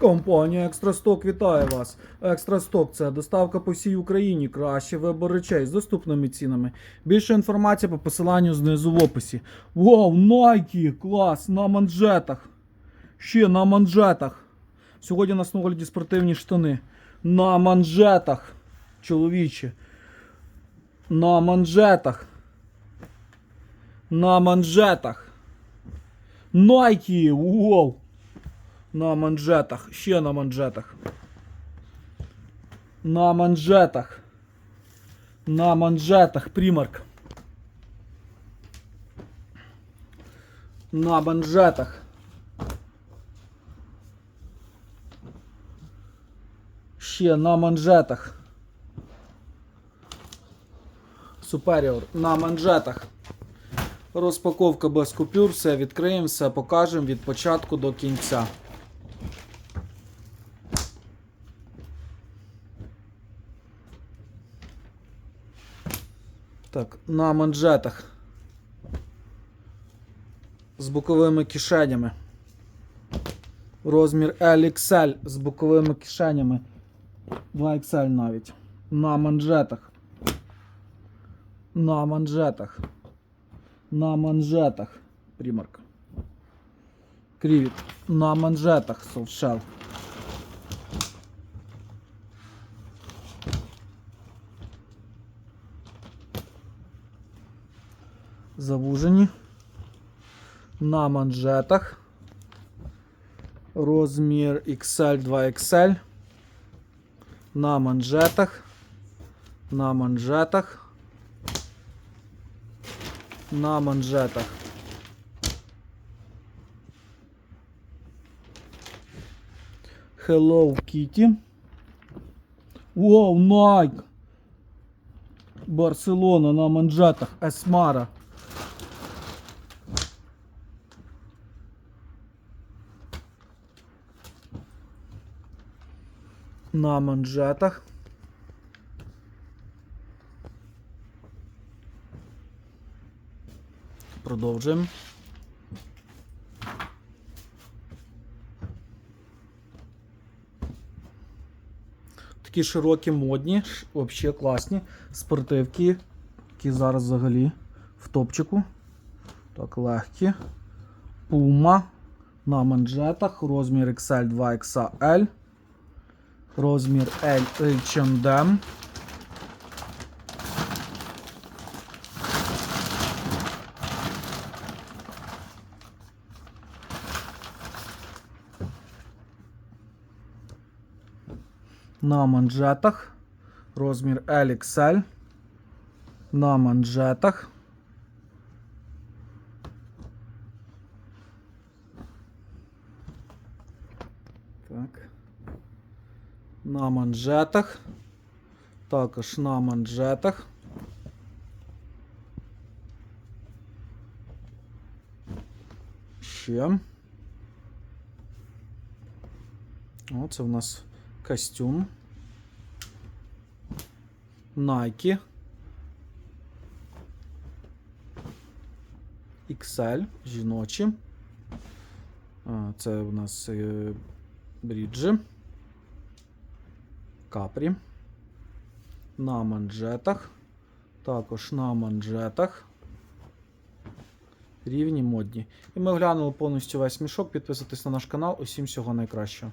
Компанія Екстрасток вітає вас. Екстрасток це доставка по всій Україні. Кращий вибор речей з доступними цінами. Більше інформації по посиланню знизу в описі. Вау, Nike! Клас! На манжетах. Ще на манжетах. Сьогодні на огляді спортивні штани. На манжетах. Чоловічі. На манжетах. На манжетах. Nike! Вау! На манжетах. Ще на манжетах. На манжетах. На манжетах. Примарк. На манжетах. Ще на манжетах. Суперіор. На манжетах. Розпаковка без купюр. Все відкриємо, все покажемо від початку до кінця. Так, на манжетах. З боковими кишенями. Розмір LXL з боковими кишенями. 2XL навіть. На манжетах. На манжетах. На манжетах. Примарк. Крівіт. На манжетах Softshell. Завужені. На манжетах. Розмір XL 2XL. На манжетах. На манжетах. На манжетах. Hello Kitty. Вау, Nike. Барселона на манжетах. Есмара. На манжетах. Продовжуємо. Такі широкі, модні, взагалі класні спортивки, які зараз взагалі в топчику. Так, легкі. Puma на манжетах. Розмір XL 2XL. Розмір L H&M. На манжетах. Розмір LXL. На манжетах. Так На манжетах. Також на манжетах. Ще. О, це в нас костюм. Nike. XL, жіночі. А, Це у нас е, бріджі. Капрі. На манжетах. Також на манжетах. Рівні модні. І ми оглянули повністю весь мішок. Підписуйтесь на наш канал. Усім всього найкращого.